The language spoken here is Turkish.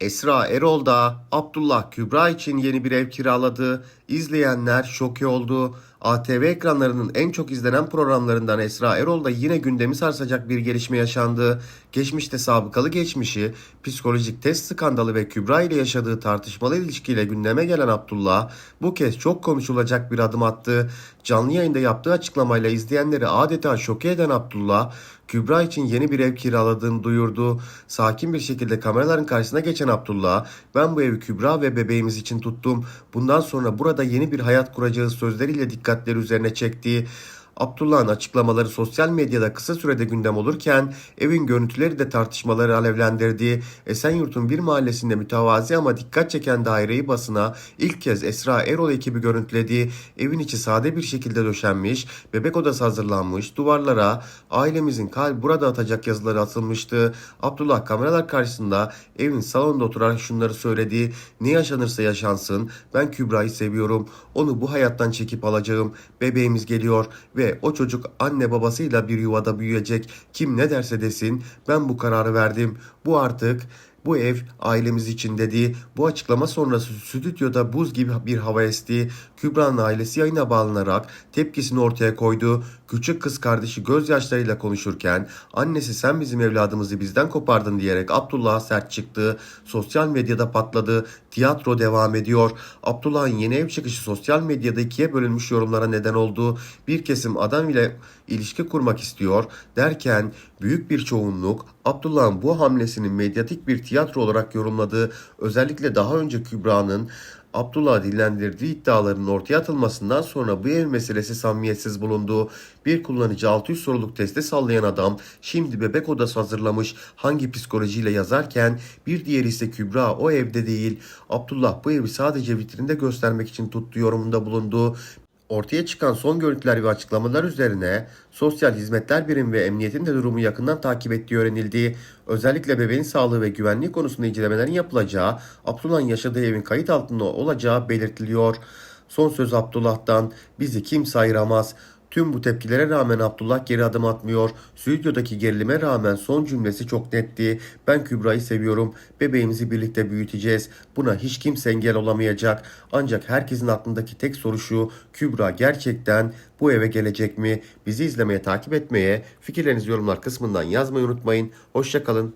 Esra Erol da Abdullah Kübra için yeni bir ev kiraladı. İzleyenler şoke oldu. ATV ekranlarının en çok izlenen programlarından Esra Erol'da yine gündemi sarsacak bir gelişme yaşandı. Geçmişte sabıkalı geçmişi, psikolojik test skandalı ve Kübra ile yaşadığı tartışmalı ilişkiyle gündeme gelen Abdullah bu kez çok konuşulacak bir adım attı. Canlı yayında yaptığı açıklamayla izleyenleri adeta şoke eden Abdullah, Kübra için yeni bir ev kiraladığını duyurdu. Sakin bir şekilde kameraların karşısına geçen Abdullah, ben bu evi Kübra ve bebeğimiz için tuttum. Bundan sonra burada yeni bir hayat kuracağız sözleriyle dikkatleri üzerine çekti. Abdullah'ın açıklamaları sosyal medyada kısa sürede gündem olurken evin görüntüleri de tartışmaları alevlendirdi. Esenyurt'un bir mahallesinde mütevazi ama dikkat çeken daireyi basına ilk kez Esra Erol ekibi görüntüledi. Evin içi sade bir şekilde döşenmiş, bebek odası hazırlanmış, duvarlara ailemizin kalp burada atacak yazıları atılmıştı. Abdullah kameralar karşısında evin salonunda oturarak şunları söyledi. Ne yaşanırsa yaşansın ben Kübra'yı seviyorum. Onu bu hayattan çekip alacağım. Bebeğimiz geliyor ve o çocuk anne babasıyla bir yuvada büyüyecek. Kim ne derse desin ben bu kararı verdim. Bu artık bu ev ailemiz için dedi. Bu açıklama sonrası stüdyoda buz gibi bir hava esti. Kübra'nın ailesi yayına bağlanarak tepkisini ortaya koydu. Küçük kız kardeşi gözyaşlarıyla konuşurken annesi sen bizim evladımızı bizden kopardın diyerek Abdullah'a sert çıktı. Sosyal medyada patladı. Tiyatro devam ediyor. Abdullah'ın yeni ev çıkışı sosyal medyada ikiye bölünmüş yorumlara neden oldu. Bir kesim adam ile ilişki kurmak istiyor derken büyük bir çoğunluk Abdullah'ın bu hamlesini medyatik bir tiyatro olarak yorumladı. Özellikle daha önce Kübra'nın Abdullah dillendirdiği iddiaların ortaya atılmasından sonra bu ev meselesi samimiyetsiz bulundu. Bir kullanıcı 600 soruluk testi sallayan adam şimdi bebek odası hazırlamış hangi psikolojiyle yazarken bir diğeri ise Kübra o evde değil. Abdullah bu evi sadece vitrinde göstermek için tuttu yorumunda bulundu. Ortaya çıkan son görüntüler ve açıklamalar üzerine Sosyal Hizmetler Birimi ve Emniyet'in de durumu yakından takip ettiği öğrenildi. Özellikle bebeğin sağlığı ve güvenliği konusunda incelemelerin yapılacağı, Abdullah'ın yaşadığı evin kayıt altında olacağı belirtiliyor. Son söz Abdullah'tan bizi kimse ayıramaz. Tüm bu tepkilere rağmen Abdullah geri adım atmıyor. Stüdyodaki gerilime rağmen son cümlesi çok netti. Ben Kübra'yı seviyorum. Bebeğimizi birlikte büyüteceğiz. Buna hiç kimse engel olamayacak. Ancak herkesin aklındaki tek soru şu. Kübra gerçekten bu eve gelecek mi? Bizi izlemeye, takip etmeye, fikirlerinizi yorumlar kısmından yazmayı unutmayın. Hoşçakalın.